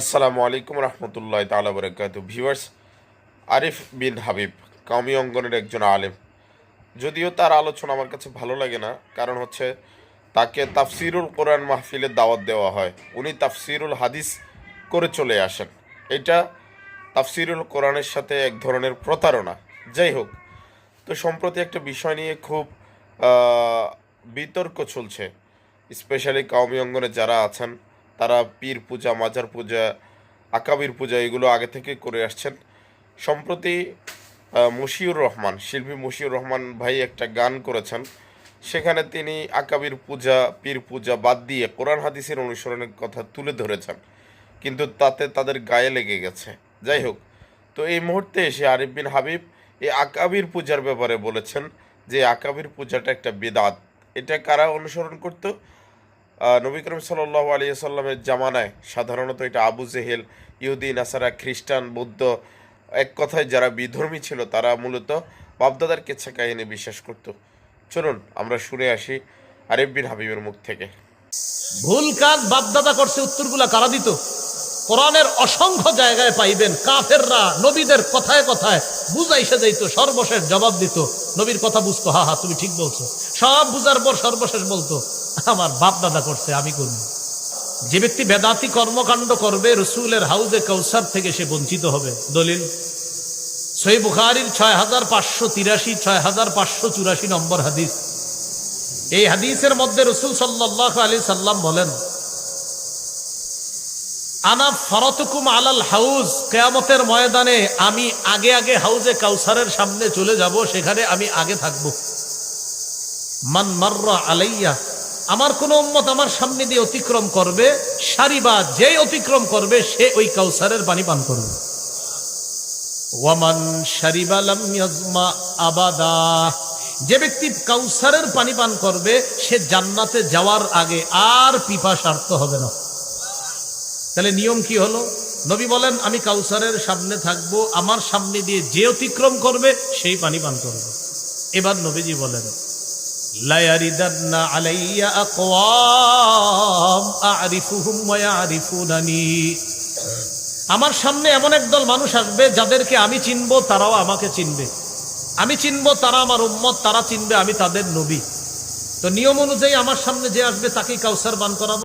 আসসালামু আলাইকুম রহমতুল্লাহ তালা বরকাত ভিউয়ার্স, আরিফ বিন হাবিব কাউমি অঙ্গনের একজন আলেম। যদিও তার আলোচনা আমার কাছে ভালো লাগে না, কারণ হচ্ছে তাকে তাফসিরুল কোরআন মাহফিলের দাওয়াত দেওয়া হয়। উনি তাফসিরুল হাদিস করে চলে আসেন। এটা তাফসিরুল কোরআনের সাথে এক ধরনের প্রতারণা। যাই হোক, তো সম্প্রতি একটা বিষয় নিয়ে খুব বিতর্ক চলছে। স্পেশালি কাউমি অঙ্গনে যারা আছেন তারা পীর পূজা, মাজার পূজা, আকাবির পূজা এগুলো আগে থেকে করে আসছেন। সম্প্রতি মশিউর রহমান, শিল্পী মশিউর রহমান ভাই একটা গান করেছেন। সেখানে তিনি আকাবির পূজা, পীর পূজা বাদ দিয়ে কোরআন হাদিসের অনুসরণের কথা তুলে ধরেছেন। কিন্তু তাতে তাদের গায়ে লেগে গেছে। যাই হোক, তো এই মুহূর্তে এসে আরিফ বিন হাবিব এই আকাবির পূজার ব্যাপারে বলেছেন যে আকাবির পূজাটা একটা বেদাত। এটা কারা অনুসরণ করতো? নবী করিম সাল্লাহ আলী সাল্লামের জামানায় সাধারণত এটা আবু জেহেল, ইহুদি, নাসারা, খ্রিস্টান, বৌদ্ধ, এক কথায় যারা বিধর্মী ছিল তারা মূলত বাপদাদার কেচ্ছা কাহিনী বিশ্বাস করত। চলুন, আমরা শুনে আসি আরিফ বিন হাবিবের মুখ থেকে। ভুল কাজ বাপদাদা করছে, উত্তরগুলা কারা দিত? কোরআনের অসংখ্য জায়গায় পাইবেন, কাফেররা নবীদের কথায় কথায় বুঝাইসে যাইতো, সর্বশেষ জবাব দিত। নবীর কথা বুঝতো, হা হা, তুমি ঠিক বলছো। সব বুঝার পর সর্বশেষ বলতো আমার বাপ দাদা করছে, আমি করব যে ব্যক্তি বেদাতি কর্মকাণ্ড করবে, রসুলের হাউজে কৌসার থেকে সে বঞ্চিত হবে। দলিল সই বুখারির ছয় হাজার পাঁচশো তিরাশি ছয় হাজার পাঁচশো চুরাশি নম্বর হাদিস। এই হাদিসের মধ্যে রসুল সাল্লাহ আলী সাল্লাম বলেন, আনা ফরতুকুম আলাল হাউজ, কেয়ামতের ময়দানে আমি আগে আগে হাউজে কাউসারের সামনে চলে যাব, সেখানে আমি আগে থাকব। মান মাররা আলাইয়া আমার কোন উম্মত আমার সামনে দিয়ে অতিক্রম করবে, সারিবা যে অতিক্রম করবে, সে ওই কাউসারের পানি পান করবে। ওয়ামান শারিবা লাম আবাদা। যে ব্যক্তি কাউসারের পানি পান করবে, সে জান্নাতে যাওয়ার আগে আর পিপাসার্থ হবে না। তাহলে নিয়ম কি হলো? নবী বলেন, আমি কাউসারের সামনে থাকব, আমার সামনে দিয়ে যে অতিক্রম করবে, সেই পানি পান করবে। এবার নবীজি বলেন আমার সামনে এমন একদল মানুষ আসবে যাদেরকে আমি চিনব, তারাও আমাকে চিনবে। আমি চিনব তারা আমার উম্মত, তারা চিনবে আমি তাদের নবী। তো নিয়ম অনুযায়ী আমার সামনে যে আসবে তাকেই কাউসার বান করাবো